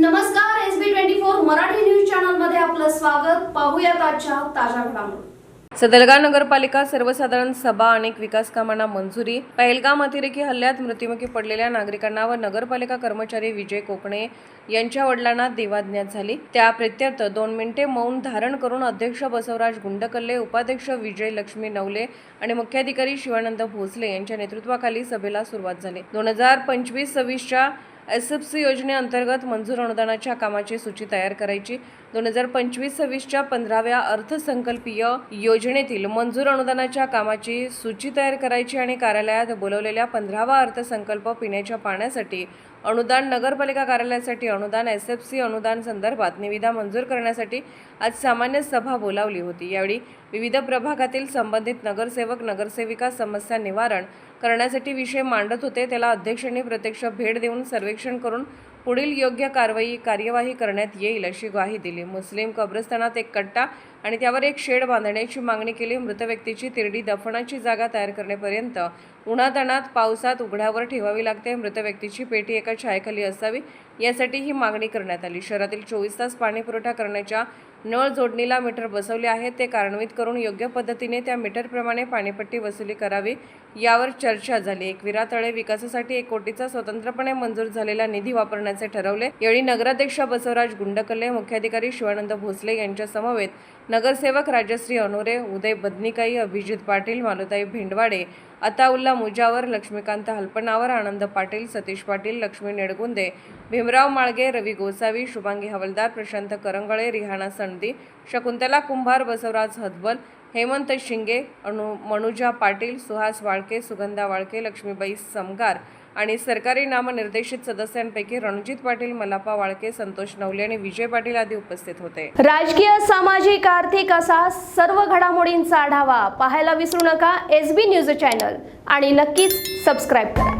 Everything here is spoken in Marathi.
नमस्कार S B twenty four Marathi news चॅनलमध्ये आपलं स्वागत. पाहूयात आजच्या ताज्या घडामोडी. सदलगा नगरपालिका सर्वसाधारण सभा अनेक विकास कामांना मंजुरी पहलगाम अतिरेकी हल्ल्यात मृत्युमुखी पडलेल्या नागरिकांना व नगरपालिका कर्मचारी विजय कोकणे यांच्या वडिलांना देवाज्ञात झाली. त्या प्रत्यर्थ दोन मिनिटे मौन धारण करून अध्यक्ष बसवराज गुंडकल्ले उपाध्यक्ष विजय लक्ष्मी नवले आणि मुख्याधिकारी शिवानंद भोसले यांच्या नेतृत्वाखाली सभेला सुरुवात झाली. दोन हजार पंचवीस सव्वीसच्या एस एफ सी योजनेअंतर्गत मंजूर अनुदानाच्या कामाची सूची तयार करायची. दोन हजार पंचवीस सव्वीसच्या पंधराव्या अर्थसंकल्पीय योजनेतील मंजूर अनुदानाच्या कामाची सूची तयार करायची आणि कार्यालयात बोलवलेल्या पंधरावा अर्थसंकल्प पिण्याच्या पाण्यासाठी अनुदान नगरपालिका कार्यालयासाठी अनुदान एस एफ सी अनुदान संदर्भात निविदा मंजूर करण्यासाठी आज सामान्य सभा बोलावली होती. यावेळी विविध प्रभागातील संबंधित नगरसेवक नगरसेविका समस्या निवारण करण्यासाठी विषय मांडत होते. त्याला अध्यक्षांनी प्रत्यक्ष भेट देऊन सर्वेक्षण करून पुढील योग्य कारवाई कार्यवाही करण्यात येईल अशी ग्वाही दिली. मुस्लिम कब्रस्तानात एक कट्टा आणि त्यावर एक शेड बांधण्याची मागणी केली. मृत व्यक्तीची तिरडी दफनाची जागा तयार करण्यापर्यंत उन्हाताणात पावसात उघड्यावर ठेवावी लागते. मृत व्यक्तीची पेटी एका छायेखाली असावी यासाठी ही मागणी करण्यात आली. शहरातील चोवीस तास पाणीपुरवठा करण्याच्या नळ जोडणीला मीटर बसवले आहेत ते कार्यान्वित करून योग्य पद्धतीने त्या मीटरप्रमाणे पाणीपट्टी वसुली करावी यावर चर्चा झाली. एकविरा तळे विकासासाठी एक कोटीचा स्वतंत्रपणे मंजूर झालेला निधी वापरण्याचे ठरवले. यावेळी नगराध्यक्ष बसवराज गुंडकल्ले मुख्याधिकारी शिवानंद भोसले यांच्या समवेत नगरसेवक राजश्री अनोरे उदय बदनिकाई अभिजित पाटील मालुताई भेंडवाडे अताउल्ला मुजावर लक्ष्मीकांत हल्पनावर आनंद पाटील सतीश पाटील लक्ष्मी नेडगुंदे भीमराव माळगे रवी गोसावी शुभांगी हवलदार प्रशांत करंगळे रिहाणा सण नंदी शकुंतला कुंभार बसवराज हदबल हेमंत शिंगे अनु मनुजा पाटील सुहास वाळके सुगंधा वाळके लक्ष्मीबाई समगार आणि सरकारी नामनिर्देशित सदस्यांपैकी रणजित पाटील मलापा वाळके संतोष नवले आणि विजय पाटील आदी उपस्थित होते. राजकीय सामाजिक आर्थिक असा सर्व घडामोडींचा आढावा पाहायला विसरू नका. एस बी न्यूज चॅनल आणि नक्कीच सबस्क्राईब करा.